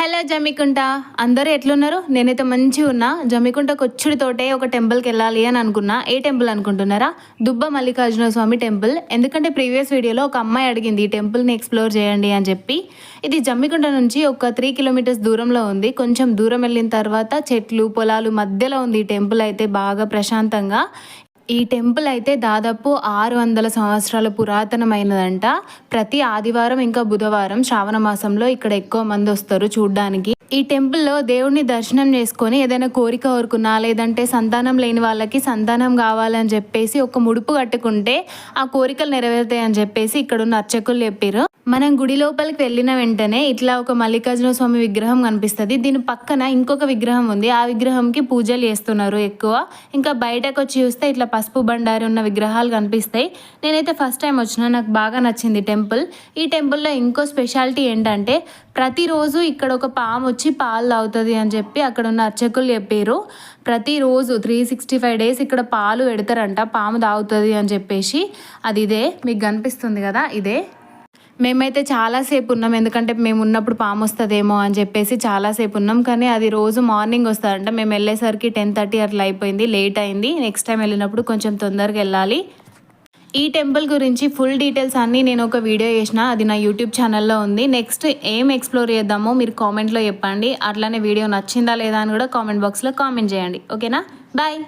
Hello Jammikunta. అందరూ ఎట్లున్నారు? నేనైతే మంచిగా ఉన్నా. జమ్మికుంట కొచ్చుడితోటే ఒక టెంపుల్కి వెళ్ళాలి అని అనుకున్నా. ఏ టెంపుల్ అనుకుంటున్నారా? దుబ్బ మల్లికార్జున స్వామి టెంపుల్. ఎందుకంటే ప్రీవియస్ వీడియోలో ఒక అమ్మాయి అడిగింది ఈ టెంపుల్ని ఎక్స్ప్లోర్ చేయండి అని చెప్పి. ఇది జమ్మికుంట నుంచి ఒక త్రీ కిలోమీటర్స్ దూరంలో ఉంది. కొంచెం దూరం వెళ్ళిన తర్వాత చెట్లు పొలాలు మధ్యలో ఉంది ఈ టెంపుల్ అయితే బాగా ప్రశాంతంగా. ఈ టెంపుల్ అయితే దాదాపు ఆరు వందల సంవత్సరాల పురాతనమైనదంట. ప్రతి ఆదివారం ఇంకా బుధవారం శ్రావణ మాసంలో ఇక్కడ ఎక్కువ మంది వస్తారు చూడ్డానికి. ఈ టెంపుల్లో దేవుడిని దర్శనం చేసుకొని ఏదైనా కోరిక కోరుకున్నా లేదంటే సంతానం లేని వాళ్ళకి సంతానం కావాలని చెప్పేసి ఒక ముడుపు కట్టుకుంటే ఆ కోరికలు నెరవేరుతాయి అని చెప్పేసి ఇక్కడ ఉన్న అర్చకులు చెప్పారు మనం గుడి లోపలికి వెళ్ళిన వెంటనే ఇట్లా ఒక మల్లికార్జున స్వామి విగ్రహం కనిపిస్తుంది. దీని పక్కన ఇంకొక విగ్రహం ఉంది. ఆ విగ్రహంకి పూజలు చేస్తున్నారు ఎక్కువ. ఇంకా బయటకు వచ్చి చూస్తే ఇట్లా పసుపు బండారి ఉన్న విగ్రహాలు కనిపిస్తాయి. నేనైతే ఫస్ట్ టైం వచ్చిన. నాకు బాగా నచ్చింది టెంపుల్. ఈ టెంపుల్లో ఇంకో స్పెషాలిటీ ఏంటంటే ప్రతిరోజు ఇక్కడ ఒక పాము వచ్చి పాలు తాగుతుంది అని చెప్పి అక్కడ ఉన్న అర్చకులు చెప్పారు ప్రతిరోజు త్రీ సిక్స్టీ ఫైవ్ డేస్ ఇక్కడ పాలు పెడతారంట. పాము తాగుతుంది అని చెప్పేసి. అది ఇదే. మీకు కనిపిస్తుంది కదా? ఇదే. మేమైతే చాలాసేపు ఉన్నాం. ఎందుకంటే మేము ఉన్నప్పుడు పాము వస్తుందేమో అని చెప్పేసి చాలాసేపు ఉన్నాం. కానీ అది రోజు మార్నింగ్ వస్తారంట మేము వెళ్ళేసరికి టెన్ థర్టీ అట్లా అయిపోయింది. లేట్ అయింది. నెక్స్ట్ టైం వెళ్ళినప్పుడు కొంచెం తొందరగా వెళ్ళాలి. ఈ టెంపుల్ గురించి ఫుల్ డీటెయిల్స్ అన్నీ నేను ఒక వీడియో చేసిన. అది నా యూట్యూబ్ ఛానల్లో ఉంది. నెక్స్ట్ ఏం ఎక్స్ప్లోర్ చేద్దామో మీరు కామెంట్లో చెప్పండి. అట్లానే వీడియో నచ్చిందా లేదా అని కూడా కామెంట్ బాక్స్లో కామెంట్ చేయండి. ఓకేనా? బాయ్.